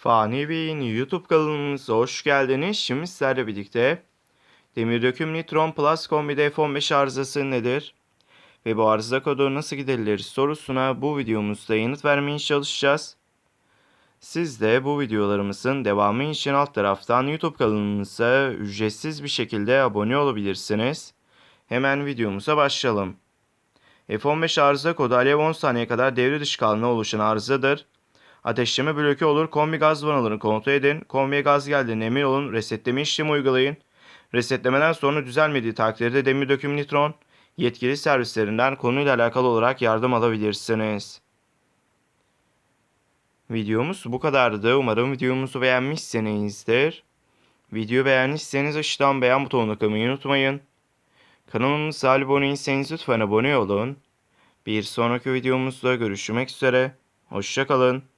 Fani Bey'in YouTube kanalımıza hoş geldiniz. Şimdi sizlerle birlikte Demir Döküm Nitron Plus kombide F15 arızası nedir? Ve bu arıza kodu nasıl giderilir sorusuna bu videomuzda yanıt vermeye çalışacağız. Siz de bu videolarımızın devamı için alt taraftan YouTube kanalımıza ücretsiz bir şekilde abone olabilirsiniz. Hemen videomuza başlayalım. F15 arıza kodu alev 10 saniye kadar devre dışı kalına oluşan arızadır. Ateşleme bloke olur. Kombi gaz vanalarını kontrol edin. Kombiye gaz geldiğine emin olun. Resetleme işlemi uygulayın. Resetlemeden sonra düzelmediği takdirde demir döküm nitron yetkili servislerinden konuyla alakalı olarak yardım alabilirsiniz. Videomuz bu kadardı. Umarım videomuzu beğenmişsinizdir. Video beğenmişseniz aşağıdan beğen butonuna kılmayı unutmayın. Kanalımıza abone değilseniz lütfen abone olun. Bir sonraki videomuzda görüşmek üzere. Hoşçakalın.